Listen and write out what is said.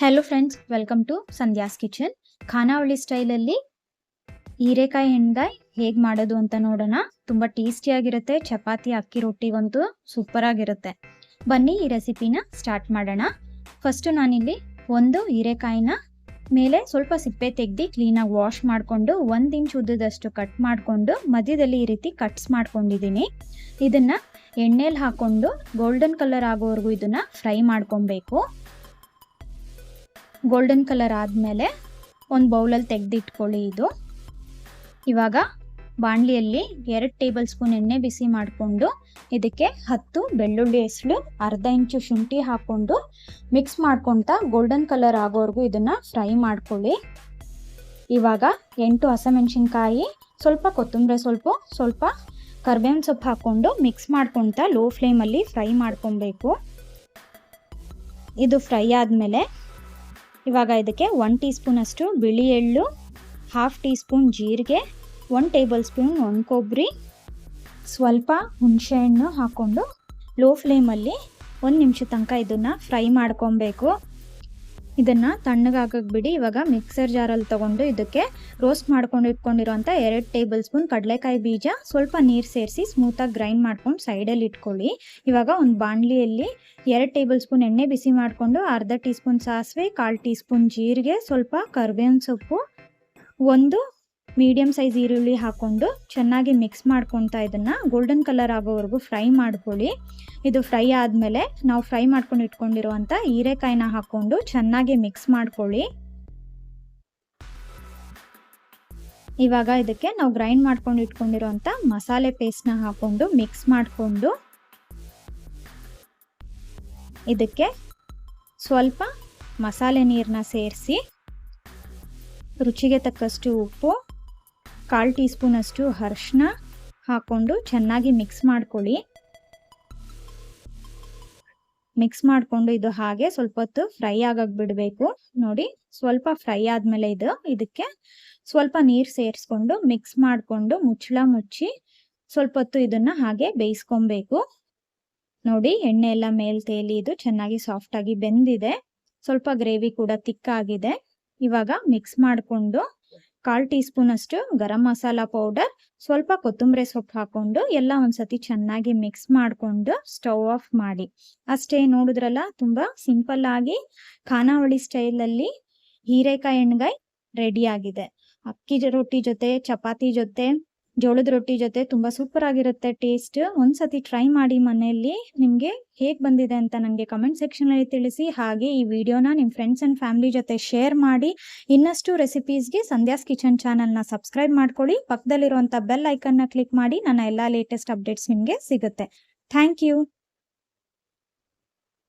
Hello friends welcome to Sandhya's kitchen ಖಾನಾವಳಿ ಸ್ಟೈಲಲ್ಲಿ ಹೀರೆಕಾಯಿ ಹೆಣ್ಗಾಯಿ ಹೇಗೆ ಮಾಡೋದು ಅಂತ ನೋಡೋಣ. ತುಂಬ ಟೇಸ್ಟಿಯಾಗಿರುತ್ತೆ ಚಪಾತಿ, ಅಕ್ಕಿ ರೊಟ್ಟಿಗಂತೂ ಸೂಪರ್ ಆಗಿರುತ್ತೆ. ಬನ್ನಿ ಈ ರೆಸಿಪಿನ ಸ್ಟಾರ್ಟ್ ಮಾಡೋಣ. ಫಸ್ಟು ನಾನಿಲ್ಲಿ ಒಂದು ಹೀರೆಕಾಯಿನ ಮೇಲೆ ಸ್ವಲ್ಪ ಸಿಪ್ಪೆ ತೆಗ್ದು ಕ್ಲೀನಾಗಿ ವಾಶ್ ಮಾಡಿಕೊಂಡು ಒಂದು ಇಂಚ್ ಉದ್ದದಷ್ಟು ಕಟ್ ಮಾಡಿಕೊಂಡು ಮಧ್ಯದಲ್ಲಿ ಈ ರೀತಿ ಕಟ್ಸ್ ಮಾಡ್ಕೊಂಡಿದ್ದೀನಿ. ಇದನ್ನು ಎಣ್ಣೆಲಿ ಹಾಕ್ಕೊಂಡು ಗೋಲ್ಡನ್ ಕಲರ್ ಆಗೋವರೆಗೂ ಇದನ್ನು ಫ್ರೈ ಮಾಡ್ಕೊಬೇಕು. ಗೋಲ್ಡನ್ ಕಲರ್ ಆದಮೇಲೆ ಒಂದು ಬೌಲಲ್ಲಿ ತೆಗೆದಿಟ್ಕೊಳ್ಳಿ ಇದು. ಇವಾಗ ಬಾಣಲಿಯಲ್ಲಿ ಎರಡು ಟೇಬಲ್ ಸ್ಪೂನ್ ಎಣ್ಣೆ ಬಿಸಿ ಮಾಡಿಕೊಂಡು ಇದಕ್ಕೆ ಹತ್ತು ಬೆಳ್ಳುಳ್ಳಿ ಹೆಸಳು ಅರ್ಧ ಇಂಚು ಶುಂಠಿ ಹಾಕ್ಕೊಂಡು ಮಿಕ್ಸ್ ಮಾಡ್ಕೊತಾ ಗೋಲ್ಡನ್ ಕಲರ್ ಆಗೋವರೆಗೂ ಇದನ್ನು ಫ್ರೈ ಮಾಡ್ಕೊಳ್ಳಿ. ಇವಾಗ ಎಂಟು ಹಸಿಮೆಣ್ಸಿನ್ಕಾಯಿ, ಸ್ವಲ್ಪ ಕೊತ್ತಂಬರಿ ಸ್ವಲ್ಪ ಸ್ವಲ್ಪ ಕರ್ಬೇವಿನ ಸೊಪ್ಪು ಹಾಕ್ಕೊಂಡು ಮಿಕ್ಸ್ ಮಾಡ್ಕೊತ ಲೋ ಫ್ಲೇಮಲ್ಲಿ ಫ್ರೈ ಮಾಡ್ಕೊಬೇಕು. ಇದು ಫ್ರೈ ಆದಮೇಲೆ ಇವಾಗ ಇದಕ್ಕೆ ಒನ್ ಟೀ ಸ್ಪೂನಷ್ಟು ಬಿಳಿ ಎಳ್ಳು ಹಾಫ್ ಟೀ ಸ್ಪೂನ್ ಜೀರಿಗೆ ಒನ್ ಟೇಬಲ್ ಸ್ಪೂನ್ ಒಣ ಕೊಬ್ಬರಿ, ಸ್ವಲ್ಪ ಹುಣಸೆಹಣ್ಣು ಹಾಕ್ಕೊಂಡು ಲೋ ಫ್ಲೇಮಲ್ಲಿ ಒಂದು ನಿಮಿಷ ತನಕ ಇದನ್ನು ಫ್ರೈ ಮಾಡ್ಕೊಬೇಕು. ಇದನ್ನು ತಣ್ಣಗಾಗಕ್ಕೆ ಬಿಡಿ ಇವಾಗ ಮಿಕ್ಸರ್ ಜಾರಲ್ಲಿ ತೊಗೊಂಡು ಇದಕ್ಕೆ ರೋಸ್ಟ್ ಮಾಡ್ಕೊಂಡು ಇಟ್ಕೊಂಡಿರೋಂಥ ಎರಡು ಟೇಬಲ್ ಸ್ಪೂನ್ ಕಡಲೆಕಾಯಿ ಬೀಜ, ಸ್ವಲ್ಪ ನೀರು ಸೇರಿಸಿ ಸ್ಮೂತಾಗಿ ಗ್ರೈಂಡ್ ಮಾಡ್ಕೊಂಡು ಸೈಡಲ್ಲಿ ಇಟ್ಕೊಳ್ಳಿ. ಇವಾಗ ಒಂದು ಬಾಣಲಿಯಲ್ಲಿ ಎರಡು ಟೇಬಲ್ ಸ್ಪೂನ್ ಎಣ್ಣೆ ಬಿಸಿ ಮಾಡಿಕೊಂಡು ಅರ್ಧ ಟೀ ಸ್ಪೂನ್ ಸಾಸಿವೆ, ಕಾಲು ಟೀ ಸ್ಪೂನ್ ಜೀರಿಗೆ, ಸ್ವಲ್ಪ ಕರ್ಬೇವಿನ ಸೊಪ್ಪು, ಒಂದು ಮೀಡಿಯಮ್ ಸೈಜ್ ಈರುಳ್ಳಿ ಹಾಕ್ಕೊಂಡು ಚೆನ್ನಾಗಿ ಮಿಕ್ಸ್ ಮಾಡ್ಕೊತಾ ಇದನ್ನು. ಗೋಲ್ಡನ್ ಕಲರ್ ಆಗೋವರೆಗೂ ಫ್ರೈ ಮಾಡ್ಕೊಳ್ಳಿ. ಇದು ಫ್ರೈ ಆದಮೇಲೆ ನಾವು ಫ್ರೈ ಮಾಡ್ಕೊಂಡು ಇಟ್ಕೊಂಡಿರುವಂಥ ಹೀರೆಕಾಯಿನ ಹಾಕ್ಕೊಂಡು ಚೆನ್ನಾಗಿ ಮಿಕ್ಸ್ ಮಾಡ್ಕೊಳ್ಳಿ. ಇವಾಗ ಇದಕ್ಕೆ ನಾವು ಗ್ರೈಂಡ್ ಮಾಡ್ಕೊಂಡು ಇಟ್ಕೊಂಡಿರುವಂಥ ಮಸಾಲೆ ಪೇಸ್ಟ್ನ ಹಾಕ್ಕೊಂಡು ಮಿಕ್ಸ್ ಮಾಡಿಕೊಂಡು ಇದಕ್ಕೆ ಸ್ವಲ್ಪ ಮಸಾಲೆ ನೀರನ್ನ ಸೇರಿಸಿ ರುಚಿಗೆ ತಕ್ಕಷ್ಟು ಉಪ್ಪು ಕಾಲು ಟೀ ಸ್ಪೂನಷ್ಟು ಅರಿಶಿನ ಹಾಕ್ಕೊಂಡು ಚೆನ್ನಾಗಿ ಮಿಕ್ಸ್ ಮಾಡ್ಕೊಳ್ಳಿ. ಮಿಕ್ಸ್ ಮಾಡಿಕೊಂಡು ಇದು ಹಾಗೆ ಸ್ವಲ್ಪ ಹೊತ್ತು ಫ್ರೈ ಆಗಕ್ಕೆ ಬಿಡಬೇಕು. ನೋಡಿ, ಸ್ವಲ್ಪ ಫ್ರೈ ಆದಮೇಲೆ ಇದು, ಇದಕ್ಕೆ ಸ್ವಲ್ಪ ನೀರು ಸೇರಿಸ್ಕೊಂಡು ಮಿಕ್ಸ್ ಮಾಡಿಕೊಂಡು ಮುಚ್ಚಳ ಮುಚ್ಚಿ ಸ್ವಲ್ಪ ಹೊತ್ತು ಇದನ್ನು ಹಾಗೆ ಬೇಯಿಸ್ಕೊಬೇಕು. ನೋಡಿ, ಎಣ್ಣೆ ಎಲ್ಲ ಮೇಲೆ ತೇಲಿ ಇದು ಚೆನ್ನಾಗಿ ಸಾಫ್ಟಾಗಿ ಬೆಂದಿದೆ. ಸ್ವಲ್ಪ ಗ್ರೇವಿ ಕೂಡ ತಿಕ್ಕಾಗಿದೆ ಇವಾಗ ಮಿಕ್ಸ್ ಮಾಡಿಕೊಂಡು ಕಾಲು ಟೀ ಸ್ಪೂನ್ ಅಷ್ಟು ಗರಂ ಮಸಾಲ ಪೌಡರ್, ಸ್ವಲ್ಪ ಕೊತ್ತಂಬರಿ ಸೊಪ್ಪು ಹಾಕೊಂಡು ಎಲ್ಲ ಒಂದ್ಸತಿ ಚೆನ್ನಾಗಿ ಮಿಕ್ಸ್ ಮಾಡಿಕೊಂಡು ಸ್ಟವ್ ಆಫ್ ಮಾಡಿ. ಅಷ್ಟೇ ನೋಡಿದ್ರಲ್ಲ, ತುಂಬ ಸಿಂಪಲ್ ಆಗಿ ಖಾನಾವಳಿ ಸ್ಟೈಲಲ್ಲಿ ಹೀರೆಕಾಯಿ ಎಣ್ಗಾಯಿ ರೆಡಿ ಆಗಿದೆ. ಅಕ್ಕಿ ರೊಟ್ಟಿ ಜೊತೆ, ಚಪಾತಿ ಜೊತೆ ಜೋಳದ ರೊಟ್ಟಿ ಜೊತೆ ತುಂಬ ಸೂಪರ್ ಆಗಿರುತ್ತೆ ಟೇಸ್ಟ್ ಒಂದ್ಸತಿ ಟ್ರೈ ಮಾಡಿ ಮನೆಯಲ್ಲಿ ನಿಮಗೆ ಹೇಗೆ ಬಂದಿದೆ ಅಂತ ನನಗೆ ಕಮೆಂಟ್ ಸೆಕ್ಷನಲ್ಲಿ ತಿಳಿಸಿ. ಹಾಗೆ ಈ ವಿಡಿಯೋನ ನಿಮ್ಮ ಫ್ರೆಂಡ್ಸ್ ಆ್ಯಂಡ್ ಫ್ಯಾಮಿಲಿ ಜೊತೆ ಶೇರ್ ಮಾಡಿ. ಇನ್ನಷ್ಟು ರೆಸಿಪೀಸ್ಗೆ ಸಂಧ್ಯಾಸ್ ಕಿಚನ್ ಚಾನಲ್ನ ಸಬ್ಸ್ಕ್ರೈಬ್ ಮಾಡ್ಕೊಳ್ಳಿ. ಪಕ್ಕದಲ್ಲಿರುವಂಥ ಬೆಲ್ ಐಕನ್ನ ಕ್ಲಿಕ್ ಮಾಡಿ. ನನ್ನ ಎಲ್ಲ ಲೇಟೆಸ್ಟ್ ಅಪ್ಡೇಟ್ಸ್ ನಿಮಗೆ ಸಿಗುತ್ತೆ. Thank you